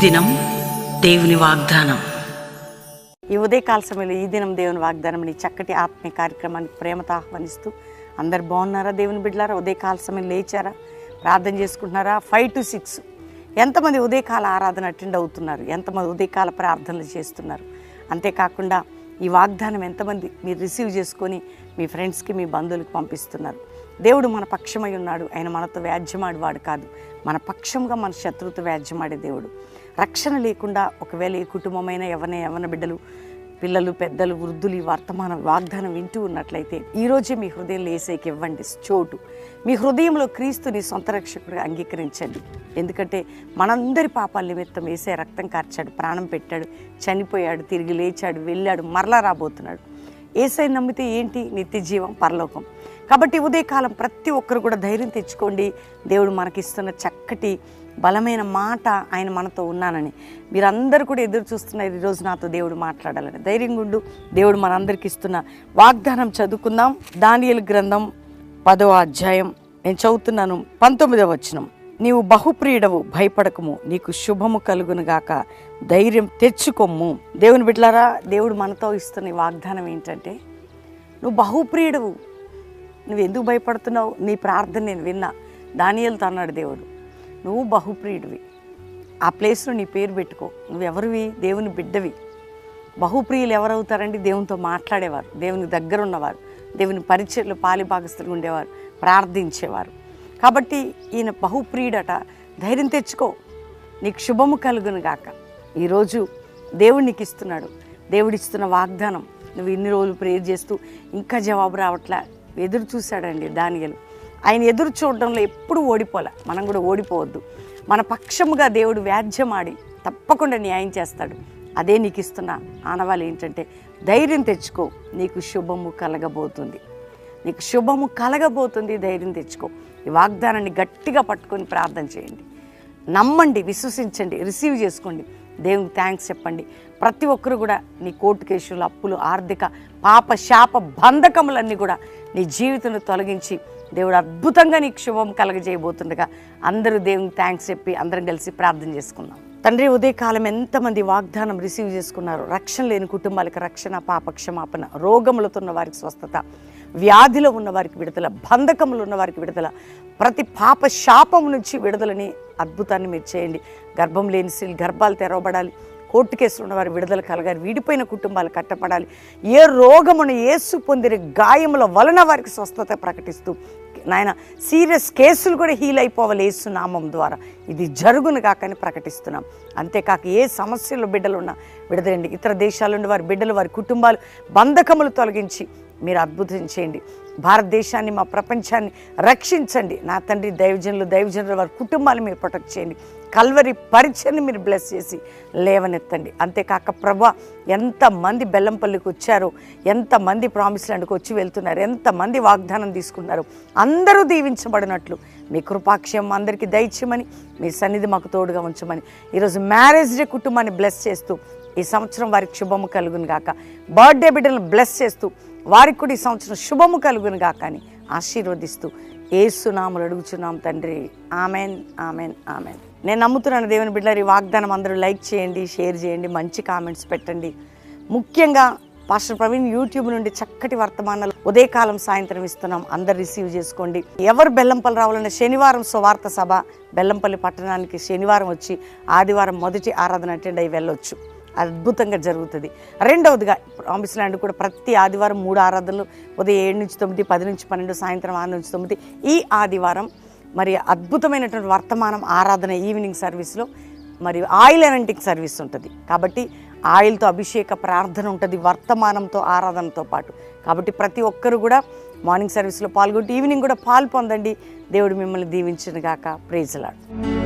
దినం దేవుని వాగ్దానం. ఈ ఉదయకాల సమయంలో ఈ దినం దేవుని వాగ్దానం ఈ చక్కటి ఆత్మీయ కార్యక్రమానికి ప్రేమతో ఆహ్వానిస్తూ అందరు బాగున్నారా దేవుని బిడ్డలారా? ఉదయకాల సమయం లేచారా? ప్రార్థన చేసుకుంటున్నారా? Five to six. ఎంతమంది ఉదయకాల ఆరాధన అటెండ్ అవుతున్నారు? ఎంతమంది ఉదయకాల ప్రార్థనలు చేస్తున్నారు? అంతేకాకుండా ఈ వాగ్దానం ఎంతమంది మీరు రిసీవ్ చేసుకొని మీ ఫ్రెండ్స్కి మీ బంధువులకు పంపిస్తున్నారు? దేవుడు మన పక్షమై ఉన్నాడు. ఆయన మనతో వ్యాజ్యమాడేవాడు కాదు. మన పక్షంగా మన శత్రువుతో వ్యాజ్యమాడే దేవుడు. రక్షణ లేకుండా ఒకవేళ ఏ కుటుంబమైన ఎవరిన యవన బిడ్డలు పిల్లలు పెద్దలు వృద్ధులు ఈ వర్తమాన వాగ్దానం వింటూ ఉన్నట్లయితే ఈరోజే మీ హృదయంలో ఏసైకి ఇవ్వండి చోటు. మీ హృదయంలో క్రీస్తుని సొంత రక్షకుడిగా అంగీకరించండి. ఎందుకంటే మనందరి పాపాల నిమిత్తం ఏసే రక్తం కార్చాడు ప్రాణం పెట్టాడు చనిపోయాడు తిరిగి లేచాడు వెళ్ళాడు మరలా రాబోతున్నాడు. ఏసై నమ్మితే ఏంటి? నిత్య జీవం పరలోకం. కాబట్టి ఉదయకాలం ప్రతి ఒక్కరు కూడా ధైర్యం తెచ్చుకోండి. దేవుడు మనకిస్తున్న చక్కటి బలమైన మాట ఆయన మనతో ఉన్నానని. మీరందరూ కూడా ఎదురు చూస్తున్నారు ఈరోజు నాతో దేవుడు మాట్లాడాలని. ధైర్యం గుండు దేవుడు మనందరికి ఇస్తున్న వాగ్దానం చదువుకుందాం. దానియలు గ్రంథం పదవ అధ్యాయం. నేను చదువుతున్నాను పంతొమ్మిదవ వచనం. నీవు బహుప్రియుడవు భయపడకము. నీకు శుభము కలుగును గాక. ధైర్యం తెచ్చుకొమ్ము. దేవుని బిడ్డలారా దేవుడు మనతో ఇస్తున్న వాగ్దానం ఏంటంటే నువ్వు బహుప్రియుడవు. నువ్వు ఎందుకు భయపడుతున్నావు? నీ ప్రార్థన నేను విన్నా. దానియలతో అన్నాడు దేవుడు. నువ్వు బహుప్రియుడివి. ఆ ప్లేస్లో నీ పేరు పెట్టుకో. నువ్వెవరివి? దేవుని బిడ్డవి. బహుప్రియులు ఎవరవుతారండి? దేవునితో మాట్లాడేవారు. దేవుని దగ్గర ఉన్నవారు దేవుని పరిచయలు పాలిభాగస్తులు ఉండేవారు. ప్రార్థించేవారు. కాబట్టి ఈయన బహుప్రియుడట. ధైర్యం తెచ్చుకో. నీకు శుభము కలుగును గాక. ఈరోజు దేవుడు నీకు ఇస్తున్నాడు దేవుడిస్తున్న వాగ్దానం. నువ్వు ఇన్ని రోజులు ప్రేర్ చేస్తూ ఇంకా జవాబు రావట్లా? ఎదురు చూశాడండి దానియలు ఆయన ఎదురు చూడడంలో ఎప్పుడు ఓడిపోలే. మనం కూడా ఓడిపోవద్దు. మన పక్షముగా దేవుడు వ్యాధ్యమాడి తప్పకుండా న్యాయం చేస్తాడు. అదే నీకు ఇస్తున్న ఆనవాళ్ళు ఏంటంటే ధైర్యం తెచ్చుకో నీకు శుభము కలగబోతుంది. నీకు శుభము కలగబోతుంది ధైర్యం తెచ్చుకో. ఈ వాగ్దానాన్ని గట్టిగా పట్టుకొని ప్రార్థన చేయండి. నమ్మండి విశ్వసించండి రిసీవ్ చేసుకోండి. దేవునికి థ్యాంక్స్ చెప్పండి. ప్రతి ఒక్కరు కూడా నీ కోర్టు కేసులు అప్పులు ఆర్థిక పాప శాప బంధకములన్నీ కూడా నీ జీవితంలో తొలగించి దేవుడు అద్భుతంగా నీకు శుభం కలగజేయబోతుండగా అందరూ దేవునికి థ్యాంక్స్ చెప్పి అందరం కలిసి ప్రార్థన చేసుకుందాం. తండ్రి ఉదయకాలం ఎంతమంది వాగ్దానం రిసీవ్ చేసుకున్నారు రక్షణ లేని కుటుంబాలకు రక్షణ పాప క్షమాపణ రోగములతో ఉన్న వారికి స్వస్థత వ్యాధిలో ఉన్న వారికి విడుదల బంధకములు ఉన్న వారికి విడుదల ప్రతి పాప శాపం నుంచి విడుదలని అద్భుతాన్ని మీరు చేయండి. గర్భం లేని స్త్రీలు గర్భాలు తెరవబడాలి. కోర్టు కేసులు ఉన్నవారు విడుదల కలగాలి. విడిపోయిన కుటుంబాలు కట్టపడాలి ఏ రోగమును ఏసు పొందిన గాయముల వలన వారికి స్వస్థత ప్రకటిస్తూ నాయన సీరియస్ కేసులు కూడా హీల్ అయిపోవాలి ఏసు నామం ద్వారా. ఇది జరుగును కాకని ప్రకటిస్తున్నాం. అంతేకాక ఏ సమస్యలు బిడ్డలు ఉన్నా విడదండి ఇతర దేశాల నుండి వారి బిడ్డలు వారి కుటుంబాలు బంధకములు తొలగించి మీరు అద్భుతం చేయండి. భారతదేశాన్ని మా ప్రపంచాన్ని రక్షించండి. నా తండ్రి దైవజనులు దైవజనులు వారి కుటుంబాన్ని మీరు ప్రొటెక్ట్ చేయండి. కల్వరి పరిచయని మీరు బ్లెస్ చేసి లేవనెత్తండి. అంతేకాక ప్రభా ఎంతమంది బెల్లంపల్లికి వచ్చారో ఎంతమంది ప్రామిస్ ల్యాండ్కి వచ్చి వెళ్తున్నారు ఎంతమంది వాగ్దానం తీసుకున్నారు అందరూ దీవించబడినట్లు మీ కృపాక్షయం అందరికీ దయచేయమని మీ సన్నిధి మాకు తోడుగా ఉంచమని ఈరోజు మ్యారేజ్ డే కుటుంబాన్ని బ్లెస్ చేస్తూ ఈ సంవత్సరం వారికి శుభము కలుగును గాక. బర్త్డే బిడ్డలను బ్లెస్ చేస్తూ వారికి కూడా ఈ సంవత్సరం శుభము కలుగును కానీ ఆశీర్వదిస్తూ ఏసునాములు అడుగుచున్నాం తండ్రి. Amen amen amen. నేను నమ్ముతున్నాను దేవుని బిడ్డలు వాగ్దానం అందరూ లైక్ చేయండి షేర్ చేయండి మంచి కామెంట్స్ పెట్టండి. ముఖ్యంగా పాస్టర్ ప్రవీణ్ యూట్యూబ్ నుండి చక్కటి వర్తమానాలు ఉదయకాలం సాయంత్రం ఇస్తున్నాం. అందరు రిసీవ్ చేసుకోండి. ఎవరు బెల్లంపల్లి రావాలన్న శనివారం సువార్త సభ బెల్లంపల్లి పట్టణానికి శనివారం వచ్చి ఆదివారం మొదటి ఆరాధన అటెండ్ అయ్యి వెళ్ళొచ్చు. అద్భుతంగా జరుగుతుంది. రెండవదిగా ప్రామిస్ ల్యాండ్ కూడా ప్రతి ఆదివారం మూడు ఆరాధనలు ఉదయం ఏడు నుంచి తొమ్మిది పది నుంచి పన్నెండు సాయంత్రం ఆరు నుంచి తొమ్మిది. ఈ ఆదివారం మరి అద్భుతమైనటువంటి వర్తమానం ఆరాధన ఈవినింగ్ సర్వీస్లో మరియు ఆయిల్ ఎనంటిక్ సర్వీస్ ఉంటుంది. కాబట్టి ఆయిల్తో అభిషేక ప్రార్థన ఉంటుంది వర్తమానంతో ఆరాధనతో పాటు. కాబట్టి ప్రతి ఒక్కరు కూడా మార్నింగ్ సర్వీస్లో పాల్గొంటే ఈవినింగ్ కూడా పాలు పొందండి. దేవుడు మిమ్మల్ని దీవించిన గాక. ప్రేజలాడు